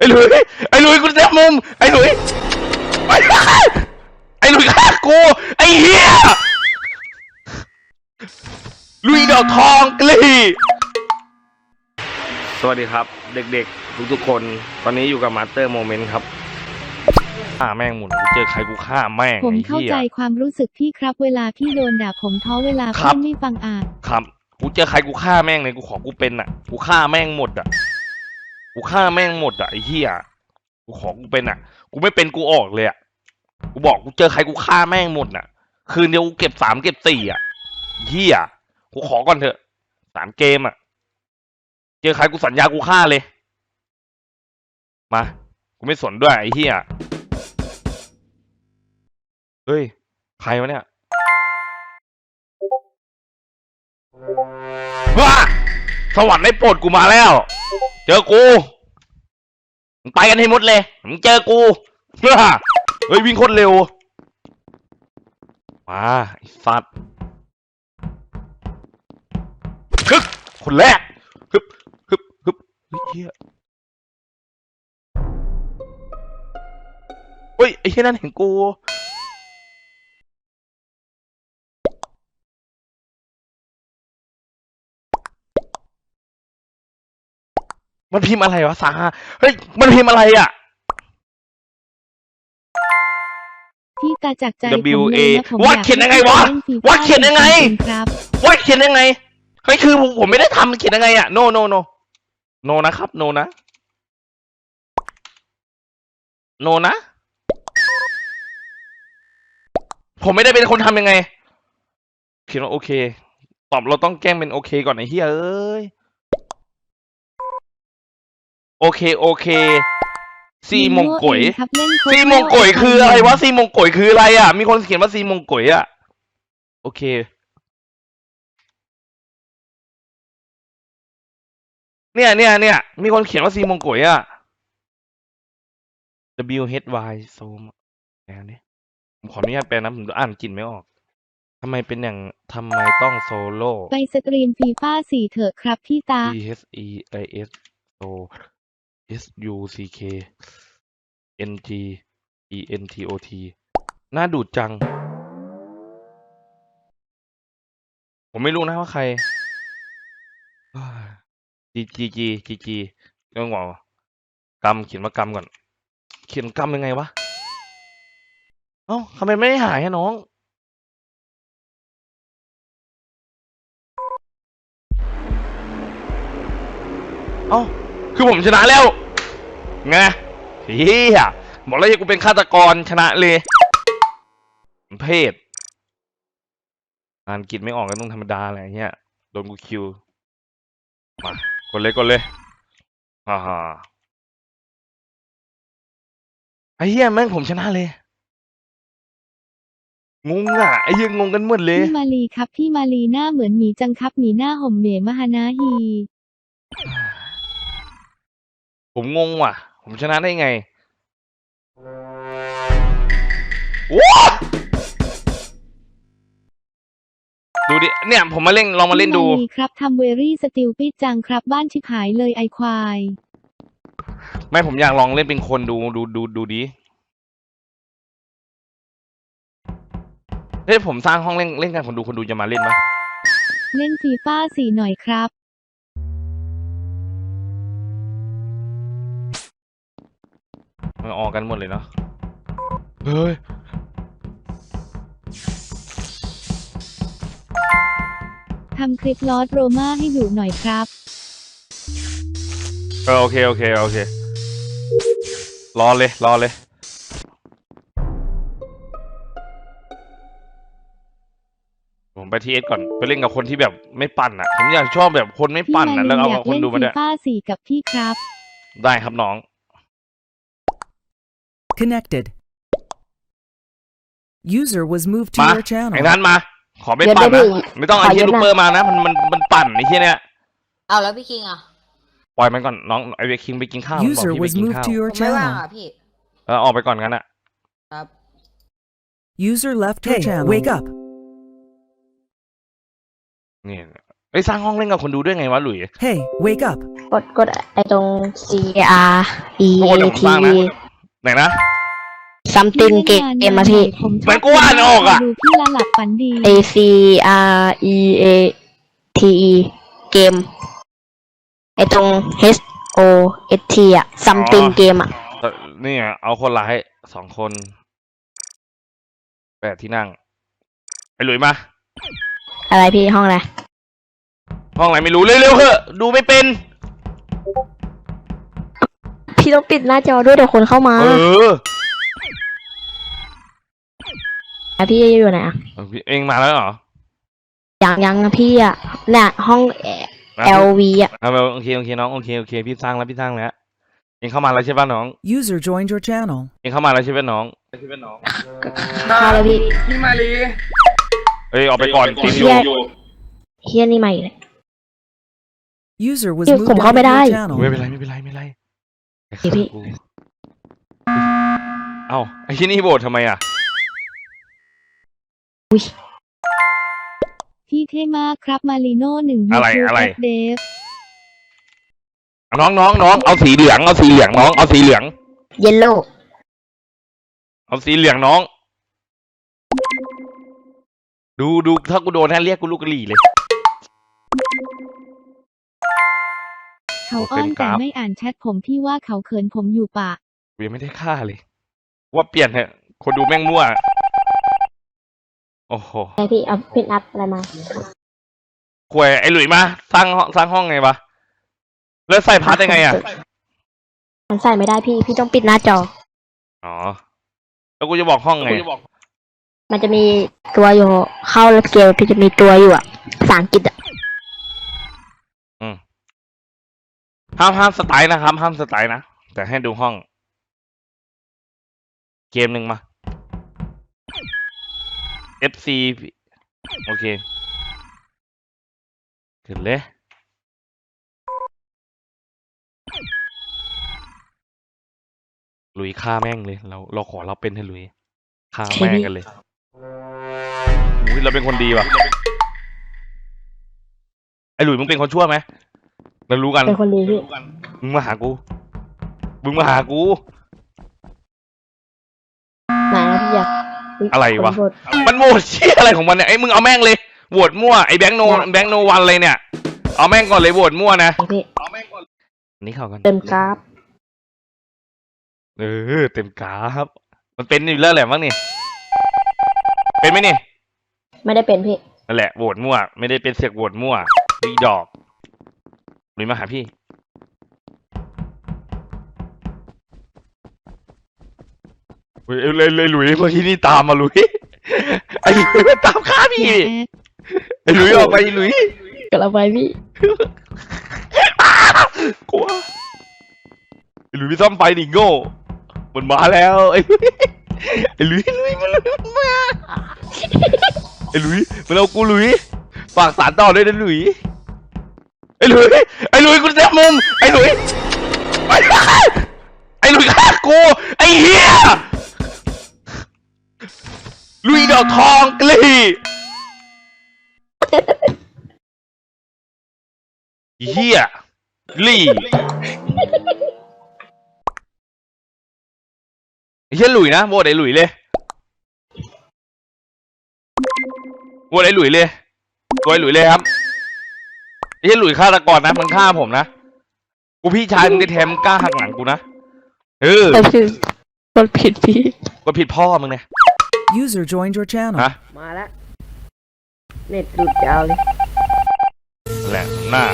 ไอ้หลุยไอ้หลุยกูแทบมุมไอ้หลุยไอ้ไอ้หลุยฆ่ากูไอ้เหี้ยหลุยดอกทองกลีสวัสดีครับ เด็กๆ ทุกๆคน ตอนนี้อยู่กับมาสเตอร์โมเมนต์ครับฆ่าแม่งหมุนกูเจอใครกูฆ่าแม่งผมไอ้เข้าเหี้ย ใจความรู้สึกพี่ครับ เวลาพี่โดนด่าผมท้อเวลาครัพี่บไม่ฟังอ่าน ครับ กูเจอใครกูฆ่าแม่งเลยกูขอกูเป็นอะ กูฆ่าแม่งหมดอะ กูฆ่าแม่งหมดอะไอ้เหี้ยกูขอกูเป็นอะ กูไม่เป็นกูออกเลยอะกูบอกกูเจอใครกูฆ่าแม่งหมดน่ะ คืนเดียวกูเก็บสามเก็บสี่อะเหี้ยกูขอก่อนเถอะสามเกมอะ เจอใครกูสัญญากูฆ่าเลย มา กูไม่สนด้วยไอ้เหี้ยเฮ้ย ใครวะเนี่ยว้าสวรรค์ได้โปรดกูมาแล้ว จอกูมึงไปกันให้หมดเลยมึงเจอกูเฮ้ยวิ่งโคตรเร็วมาไอ้สัตว์ฮึบคนแรกฮึบฮึบฮึบเฮ้ยเฮียเฮ้ยไอ้เฮียนั่นเห็นกู มันพิมพ์อะไรวะสาเฮ้ย มันพิมพ์อะไรอะ พี่ตาจากใจ W ผม A เลยนะผมวัดอยากเขียนยังไงให้วะพี่ล่น FIFA วัดเขียนยังไงจริๆครับว่าเขียนยังไง เฮ้ยคือผมผมไม่ได้ทำเขียนยังไงอะ no no no no นะครับ no นะ no นะ ผมไม่ได้เป็นคนทำยังไง เขียนว่าโอเค ตอบเราต้องแกล้งเป็นโอเคก่อนไอ้เหี้ยเอ้ย โอเคโอเค ซีมงก๋วยเองครับเล่นโค้ดซีมงก๋วยคืออะไรวะซีมงก๋วยคืออะไรอะ มีคนเขียนว่าซีมงก๋วยอะ โอเค เนี่ยเนี่ยเนี่ยมีคนเขียนว่าซีมงก๋วยอะ W H Y โซมแปลนี่ผมขออนุญาตแปลนะผมอ่านกลินไม่ออกทำไมเป็นอย่างทำไมต้องโซโล่ ไปสตรีมฟีฟ่าสี่เถอะครับพี่ตา T H E I S O S U C K N G E N T O T น่าดูดจัง ผมไม่รู้นะว่าใคร G G G G G เรื่องว่ากำเขียนว่ากำก่อน เขียนกำยังไงวะ เอ้าทำไมไม่หายอะน้องเอ้าคือผมชนะแล้ว ไงเฮียบอกแล้วอย่ากูเป็นฆาตกรชนะเลย เพศอ่านกิจไม่ออกก็ต้องธรรมดาแหละเฮียโดนกูคิว มากดเลยกดเลยอ่าฮะไอ้เหี้ยแม่งผมชนะเลย งงอะไอ้เหี้ยงงกันหมดเลย พี่มาลีครับ พี่มาลีหน้าเหมือนหมีจังครับหมีหน้าห่มเหมมหานาฮี ผมงงว่ะ ผมชนะได้ไงว้าดูดิ เนี่ยผมมาเล่นลองมาเล่นดู พี่มาลีครับทำเวรี่สติลปิดจังครับบ้านชิบหายเลยไอควาย ไม่ผมอยากลองเล่นเป็นคนดูดูดูดูดิเฮ้ยผมสร้างห้องเล่นเล่นกันคนดูคนดูจะมาเล่นปะเล่นฟีฟ่าสี่หน่อยครับ มันออกกันหมดเลยเนาะ เฮ้ย ทำคลิปลอสโรมาให้ดูหน่อยครับ เออโอเค โอเค โอเค รอเลย รอเลยผมไปทีเอสก่อนไปเล่นกับคนที่แบบไม่ปั่นอะ ผมอยากชอบแบบคนไม่พี่ปั่นมาอะลีแล้วเอาอยากคนเล่นดูมาฟีด้วยฟ่าสี่กับพี่ครับ ได้ครับน้อง Connected. User was moved to มา your ไอ้ channel. นั้นมา ขอไม่เดี๋ยวปั่นเดี๋นะ ยวไม่ต้องขไอ้อเฮียเย็นลูกนะ เปอร์มานะ มันมันมันปั่นไอ้เฮียเนี่ย เอาแล้วพี่คิงอะปล่อยมันก่อนน้องไอเวคิงไปกินข้าวมันบอก User พี่ไป was กิน moved ข้าว to ผ your มไม่ว่าง channel. อะพี่ เออออกไปก่อนงั้นอะครับ User left your channel. Wake up. นี่ไอ้ยสร้างห้องเล่นกับคนดูด้วยไงวะหลุย Hey, wake up. กดกดไอตรง C R E โอ้ A เดี๋ยวผม T สร้างนะ ไหนนะ something เกมเกมมาพี่ผมชเหมืออบนกูอ่านออกอะดูพี่ละหลับฝันดี A C R E A T E เกมไอตรง H O S T อะ something เกมอะเอ่อนี่ไงเอาคนร้ายสองคนแปดที่นั่งไอ้หลุยมา อะไรพี่ห้องอะไรห้องไหนไม่รู้เร็วๆเถอะดูไม่เป็น พี่ต้องปิดหน้าจอด้วยเดี๋ยวคนเข้ามา เออ อะ พี่อยู่ไหนอะเอาพี่เองมาแล้วเหรอยังยังนะพี่อะเนี่ยห้องมา L V อะเอาเอาโอเคโอเคน้องโอเคโอเคพี่สร้างแล้วพี่สร้างแล้วเองเข้ามาแล้วใช่ป่ะน้อง User joined your channel. เองเข้ามาแล้วใช่ป่ะน้องเข้าเลยพี่พี่มาลีเอ้ยออกไปก่อนทีมเฮีอยู่ยเฮียนี่มาอีกเลย User was Yêu moved cùng out không of phải your đây. channel. ไม่เป็นไรไม่เป็นไรไม่เป็นไรไอ้พี่พี่ กูเอ้าไอ้ที่นี่โบดทำไมอะ พี่เท่มากครับมาริโน่หนึ่งอะไรยูอะไร เดฟน้องน้องน้องเอาสีเหลืองเอาสีเหลืองน้องเอาสีเหลือง เยลโล่เอาสีเหลืองน้อง ดูดูถ้ากูโดนนะเรียกกูลูกกะหรี่เลย เขาอ้อนเป็นกแต่ราฟไม่อ่านแชทผมพี่ว่าเขาเขินผมอยู่ปะกูยังไม่ได้ฆ่าเลย ว่าเปลี่ยนเถอะคนดูแม่งมั่ว โอ้โหไอพี่เอาพินอัพอะไรมา ควยไอ้หลุยมาสร้างห้องสร้างห้องไงวะแล้วใส่พัดยังไงอะมันใส่ไม่ได้พี่ พี่ต้องปิดหน้าจอ อ๋อ แล้วกูจะบอกห้องไง มันจะมีตัวอยู่เข้าแล้วเกลพี่จะมีตัวอยู่อะภาษาอังกฤษอะห้ามห้ามสไตล์นะครับ ห้ามสไตล์นะ แต่ให้ดูห้อง เกมหนึ่งมา FC โอเค ขึ้นเลยหลุยฆ่าแม่งเลย เราเราขอเราเป็นให้หลุยฆ่าแม่งกันเลยอุ้ยเราเป็นคนดีว่ะ ไอ้หลุยมึงเป็นคนชั่วไหมเรารู้กันเป็นคนดีพี่ มึงมาหากู มึงมาหากู อะยอะไรวะขโทษมันโหวตเชี่ยอะไรของมันเนี่ยไอ้มึงเอาแม่งเลยโหวตมั่วไอ้แบงค์โนแบงค์โนวันเลยเนี่ย เอาแม่งก่อนเลยโหวตมั่วนะไหนพี่นี่เข้ากันเต็มกราฟเออเต็มกราฟมันเป็นอยู่แล้วแหละมั้งนี่เป็นไหมนี่ไม่ได้เป็นพี่นั่นแหละโหวตมั่ว ไม่ได้เป็นเสียกโหวตมั่วดีดอกหลุยมาหาพี่ เฮ้ยเลยเลยหลุยเมื่อกี้นี่ตามมาหลุยไอ้หลุยมันตามฆ่าพี่อย่าแอดไอ้หลุยออกไปหลุยกลับไปพี่กลัวไอ้หลุยพี่ซ่อมไฟดิโง่มันมาแล้วไอ้ไอ้หลุยไอ้หลุยมันมาไอ้หลุยมันเอากูหลุยฝากสารต่อด้วยนะหลุยไอ้หลุยไอ้หลุยกูเสียมุมไอ้หลุยไอ้ไอ้หลุยฆ่ากูไอ้เหี้ยหลุย ดอกทองกลีเหี้ยลี่ไอ้เหี้ยหลุยนะโหวตไอ้หลุยเลยโหวตไอ้หลุยเลยโหวตไอ้หลุยเลยครับไอ้เหี้ยหลุยฆาตกรนะมันฆ่าผมนะกูพี่ชายมึงได้แทมงกล้าหักหลังกูนะเออแต่คือกดผิดพี่ก็ผิดพ่อมึงเนี่ย User joined your channel. ฮะ มาแล้วเน็ตหลุดยาวเลย แหละหน้า